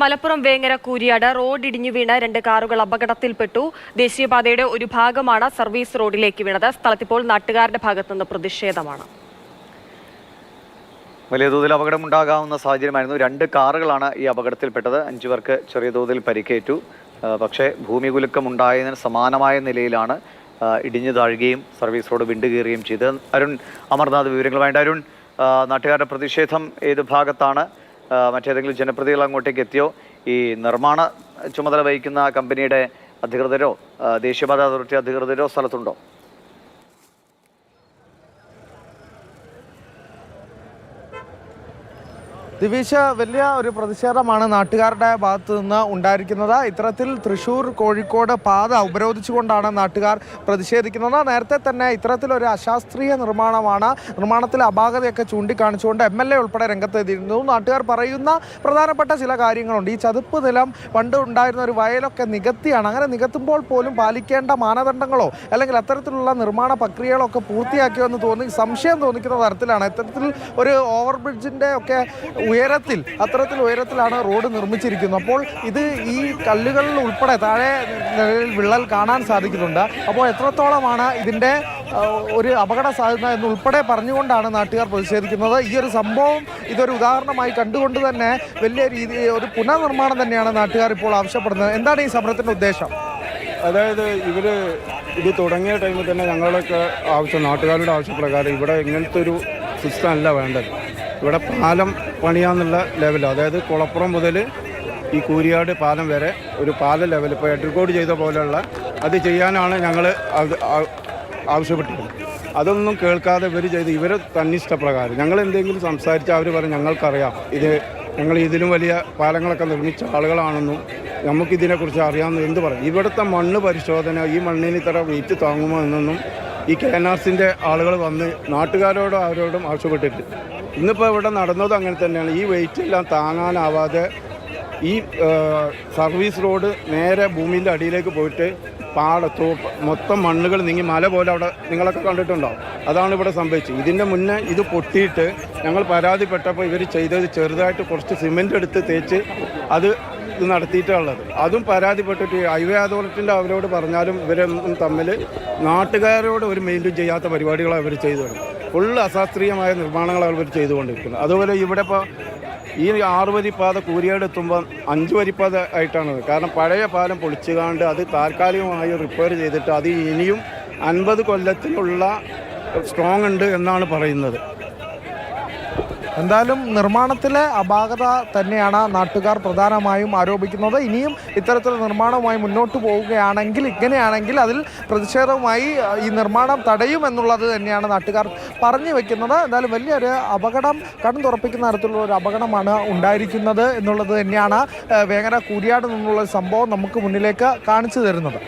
Malappuram Vengara Kooriyad road ഇടിഞ്ഞു വീണ് രണ്ട് കാറുകൾ അപകടത്തിൽപ്പെട്ടു. ദേശീയപാതയുടെ ഒരു ഭാഗമാണ് സർവീസ് റോഡിലേക്ക് വീണത്. സ്ഥലത്തിപ്പോൾ നാട്ടുകാരുടെ ഭാഗത്തുനിന്ന് പ്രതിഷേധമാണ്. വലിയ തോതിൽ അപകടമുണ്ടാകാവുന്ന സാഹചര്യമായിരുന്നു. രണ്ട് കാറുകളാണ് ഈ അപകടത്തിൽപ്പെട്ടത്. അഞ്ചു പേർക്ക് ചെറിയ തോതിൽ പരിക്കേറ്റു. പക്ഷേ ഭൂമികുലുക്കം ഉണ്ടായതിന് സമാനമായ നിലയിലാണ് ഇടിഞ്ഞു താഴുകയും സർവീസ് റോഡ് വിണ്ടുകീറുകയും ചെയ്തത്. അരുൺ അമർനാഥ് വിവരങ്ങളുമായിട്ട് അരുൺ നാട്ടുകാരുടെ പ്രതിഷേധം ഏത് ഭാഗത്താണ്? മറ്റേതെങ്കിലും ജനപ്രതികൾ അങ്ങോട്ടേക്ക് എത്തിയോ? ഈ നിർമ്മാണ ചുമതല വഹിക്കുന്ന കമ്പനിയുടെ അധികൃതരോ ദേശീയപാത അതോറിറ്റി അധികൃതരോ സ്ഥലത്തുണ്ടോ? ദിവിഷ വലിയ ഒരു പ്രതിഷേധമാണ് നാട്ടുകാരുടെ ഭാഗത്തു നിന്ന് ഉണ്ടായിരിക്കുന്നത്. ഇത്തരത്തിൽ തൃശൂർ കോഴിക്കോട് പാത ഉപരോധിച്ചുകൊണ്ടാണ് നാട്ടുകാർ പ്രതിഷേധിക്കുന്നത്. നേരത്തെ തന്നെ ഇത്തരത്തിലൊരു അശാസ്ത്രീയ നിർമ്മാണമാണ് നിർമ്മാണത്തിലെ അപാകതയൊക്കെ ചൂണ്ടിക്കാണിച്ചുകൊണ്ട് എം എൽ എ ഉൾപ്പെടെ രംഗത്തെത്തിയിരുന്നു. നാട്ടുകാർ പറയുന്ന പ്രധാനപ്പെട്ട ചില കാര്യങ്ങളുണ്ട്. ഈ ചതുപ്പ് നിലം പണ്ട് ഉണ്ടായിരുന്ന ഒരു വയലൊക്കെ നികത്തിയാണ്. അങ്ങനെ നികത്തുമ്പോൾ പോലും പാലിക്കേണ്ട മാനദണ്ഡങ്ങളോ അല്ലെങ്കിൽ അത്തരത്തിലുള്ള നിർമ്മാണ പ്രക്രിയകളൊക്കെ പൂർത്തിയാക്കിയോ എന്ന് തോന്നി സംശയം തോന്നിക്കുന്ന തരത്തിലാണ്. ഇത്തരത്തിൽ ഒരു ഓവർബ്രിഡ്ജിന്റെ ഒക്കെ ഉയരത്തിൽ അത്തരത്തിൽ ഉയരത്തിലാണ് റോഡ് നിർമ്മിച്ചിരിക്കുന്നത്. അപ്പോൾ ഇത് ഈ കല്ലുകളിൽ ഉൾപ്പെടെ താഴെ നിലയിൽ വിള്ളൽ കാണാൻ സാധിക്കുന്നുണ്ട്. അപ്പോൾ എത്രത്തോളമാണ് ഇതിന്റെ ഒരു അപകട സാധ്യത എന്നുൾപ്പെടെ പറഞ്ഞുകൊണ്ടാണ് നാട്ടുകാർ പ്രതിഷേധിക്കുന്നത്. ഈ ഒരു സംഭവം ഇതൊരു ഉദാഹരണമായി കണ്ടുകൊണ്ട് തന്നെ വലിയ രീതി ഒരു പുനർനിർമ്മാണം തന്നെയാണ് നാട്ടുകാർ ഇപ്പോൾ ആവശ്യപ്പെടുന്നത്. എന്താണ് ഈ സമരത്തിന്റെ ഉദ്ദേശം? അതായത് ഇവർ ഇത് തുടങ്ങിയ ടൈമിൽ തന്നെ ഞങ്ങളൊക്കെ ആവശ്യം നാട്ടുകാരുടെ ആവശ്യപ്രകാരം ഇവിടെ ഇങ്ങനത്തെ ഒരു സിസ്റ്റം അല്ല വേണ്ടത്. ഇവിടെ പാലം പണിയാന്നുള്ള ലെവൽ അതായത് കുളപ്പുറം മുതൽ ഈ കൂരിയാട് പാലം വരെ ഒരു പാല ലെവൽ ഇപ്പോൾ എഡ്രിക്കോഡ് ചെയ്ത പോലെയുള്ള അത് ചെയ്യാനാണ് ഞങ്ങൾ ആവശ്യപ്പെട്ടത്. അതൊന്നും കേൾക്കാതെ ഇവർ ചെയ്ത് ഇവർ തന്നിഷ്ടപ്രകാരം. ഞങ്ങൾ എന്തെങ്കിലും സംസാരിച്ചാൽ അവർ പറയും ഞങ്ങൾക്കറിയാം. ഇത് ഞങ്ങൾ ഇതിലും വലിയ പാലങ്ങളൊക്കെ നിർമ്മിച്ച ആളുകളാണെന്നും നമുക്കിതിനെക്കുറിച്ച് അറിയാമെന്ന് എന്ത് പറയും? ഇവിടുത്തെ മണ്ണ് പരിശോധന ഈ മണ്ണിന് ഇത്ര വെയിറ്റ് താങ്ങുമോ എന്നൊന്നും ഈ കെ എൻ ആർ സിന്റെ ആളുകൾ വന്ന് നാട്ടുകാരോടും അവരോടും ആവശ്യപ്പെട്ടിട്ട്. ഇന്നിപ്പോൾ ഇവിടെ നടന്നതും അങ്ങനെ തന്നെയാണ്. ഈ വെയിറ്റ് എല്ലാം താങ്ങാനാവാതെ ഈ സർവീസ് റോഡ് നേരെ ഭൂമിന്റെ അടിയിലേക്ക് പോയിട്ട് പാടത്തോ മൊത്തം മണ്ണുകൾ നീങ്ങി മല പോലെ അവിടെ നിങ്ങളൊക്കെ കണ്ടിട്ടുണ്ടാവും അതാണ് ഇവിടെ സംഭവിച്ചത്. ഇതിന്റെ മുന്നേ ഇത് പൊട്ടിയിട്ട് ഞങ്ങൾ പരാതിപ്പെട്ടപ്പോൾ ഇവർ ചെയ്തത് ചെറുതായിട്ട് കുറച്ച് സിമെന്റ് എടുത്ത് തേച്ച് അത് ഇത് നടത്തിയിട്ടുള്ളത്. അതും പരാതിപ്പെട്ടിട്ട് ഹൈവേ അതോറിറ്റിന്റെ അവരോട് പറഞ്ഞാലും ഇവരൊന്നും തമ്മിൽ നാട്ടുകാരോട് ഒരു മെയിന്റെയിൻ ചെയ്യാത്ത പരിപാടികൾ അവർ ചെയ്തു ഫുൾ അശാസ്ത്രീയമായ നിർമ്മാണങ്ങൾ അവർ ചെയ്തുകൊണ്ടിരിക്കുന്നത്. അതുപോലെ ഇവിടെ ഇപ്പോൾ ഈ ആറ് വരിപ്പാത കൂരിയാട് എത്തുമ്പോൾ അഞ്ച് വരിപ്പാത ആയിട്ടാണ്. കാരണം പഴയ പാലം പൊളിച്ചുകാണ്ട് അത് താൽക്കാലികമായി റിപ്പയർ ചെയ്തിട്ട് അത് ഇനിയും അൻപത് കൊല്ലത്തിനുള്ള സ്ട്രോങ് ഉണ്ട് എന്നാണ് പറയുന്നത്. എന്തായാലും നിർമ്മാണത്തിലെ അപാകത തന്നെയാണ് നാട്ടുകാർ പ്രധാനമായും ആരോപിക്കുന്നത്. ഇനിയും ഇത്തരത്തിൽ നിർമ്മാണവുമായി മുന്നോട്ട് പോവുകയാണെങ്കിൽ ഇങ്ങനെയാണെങ്കിൽ അതിൽ പ്രതിഷേധവുമായി ഈ നിർമ്മാണം തടയും എന്നുള്ളത് തന്നെയാണ് നാട്ടുകാർ പറഞ്ഞു വെക്കുന്നത്. എന്തായാലും വലിയൊരു അപകടം കടം തുറപ്പിക്കുന്ന തരത്തിലുള്ള ഒരു അപകടമാണ് ഉണ്ടായിരിക്കുന്നത് എന്നുള്ളത് തന്നെയാണ് വേങ്ങര കൂരിയാട് നിന്നുള്ള സംഭവം നമുക്ക് മുന്നിലേക്ക് കാണിച്ചു തരുന്നത്.